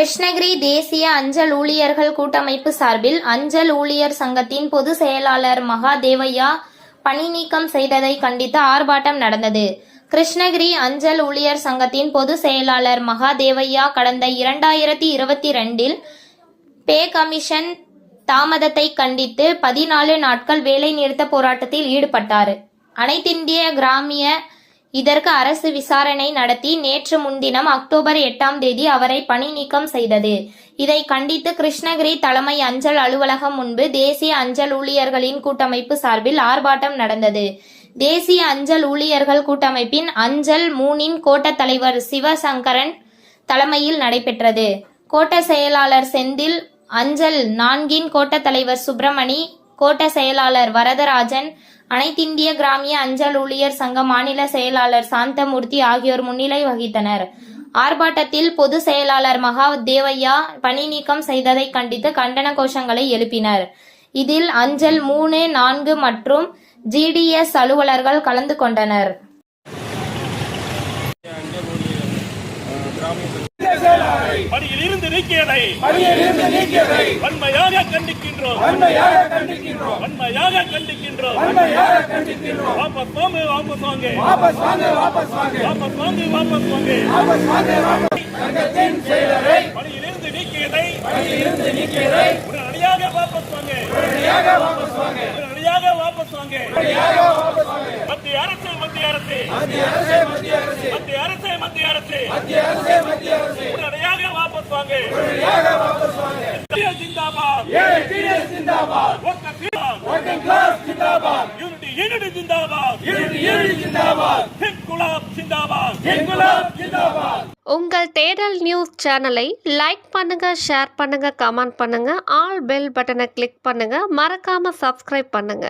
கிருஷ்ணகிரி தேசிய அஞ்சல் ஊழியர்கள் கூட்டமைப்பு சார்பில் அஞ்சல் ஊழியர் சங்கத்தின் பொது செயலாளர் மகாதேவையா பணி நீக்கம் செய்ததை கண்டித்து ஆர்ப்பாட்டம் நடந்தது. கிருஷ்ணகிரி அஞ்சல் ஊழியர் சங்கத்தின் பொது செயலாளர் மகாதேவையா கடந்த இரண்டாயிரத்தி இருபத்தி ரெண்டில் பே கமிஷன் தாமதத்தை கண்டித்து பதினாலு நாட்கள் வேலை நிறுத்த போராட்டத்தில் ஈடுபட்டார். அனைத்திந்திய கிராமிய இதற்கு அரசு விசாரணை நடத்தி நேற்று முன்தினம் அக்டோபர் எட்டாம் தேதி அவரை பணி நீக்கம் செய்தது. இதை கண்டித்து கிருஷ்ணகிரி தலைமை அஞ்சல் அலுவலகம் முன்பு தேசிய அஞ்சல் ஊழியர்களின் கூட்டமைப்பு சார்பில் ஆர்ப்பாட்டம் நடந்தது. தேசிய அஞ்சல் ஊழியர்கள் கூட்டமைப்பின் அஞ்சல் மூனின் கோட்ட தலைவர் சிவசங்கரன் தலைமையில் நடைபெற்றது. கோட்ட செயலாளர் செந்தில் அஞ்சல் நான்கின் கோட்ட தலைவர் சுப்பிரமணி கோட்ட செயலாளர் வரதராஜன் அனைத்திந்திய கிராமிய அஞ்சல் ஊழியர் சங்க மாநில செயலாளர் சாந்தமூர்த்தி ஆகியோர் முன்னிலை வகித்தனர். ஆர்ப்பாட்டத்தில் பொது செயலாளர் மகா தேவையா பணி நீக்கம் செய்ததை கண்டித்து கண்டன கோஷங்களை எழுப்பினர். இதில் அஞ்சல் மூணு நான்கு மற்றும் ஜிடிஎஸ் அலுவலர்கள் கலந்து கொண்டனர். பணியில் இருந்து நீக்கியதை. வன்மையாக கண்டிக்கின்றோம். வன்மையாக கண்டிக்கின்றோம். வாபஸ் வாங்க வாபஸ் வாங்க. வாபஸ் வாங்க வாபஸ் வாங்க. வாபஸ் வாங்க செயலரை. பணியிலிருந்து நீக்கியதை. உடனடியாக வாபஸ் வாங்க. உடனடியாக வாபஸ் வாங்க. உடனடியாக வாபஸ் வாங்க. மத்திய அரசு. மத்திய அரசே மத்திய அரசே. மத்திய அரசு மத்திய அரசு. மத்திய அரசே மத்திய அரசே. உடனடியாக வாபஸ் வாங்க. உடனடியாக வாபஸ் வாங்க. இந்தியா ஜிந்தாபாத். ஏழை டிஎஸ் ஜிந்தாபாத். ஒக்க zindabad working class zindabad. Unity unity zindabad. Unity unity zindabad. Inquilab zindabad inquilab zindabad உங்கள் தேடல் நியூஸ் சேனலை லைக் பண்ணுங்க ஷேர் பண்ணுங்க கமெண்ட் பண்ணுங்க ஆல் பெல் பட்டனை கிளிக் பண்ணுங்க மறக்காம சப்ஸ்கிரைப் பண்ணுங்க.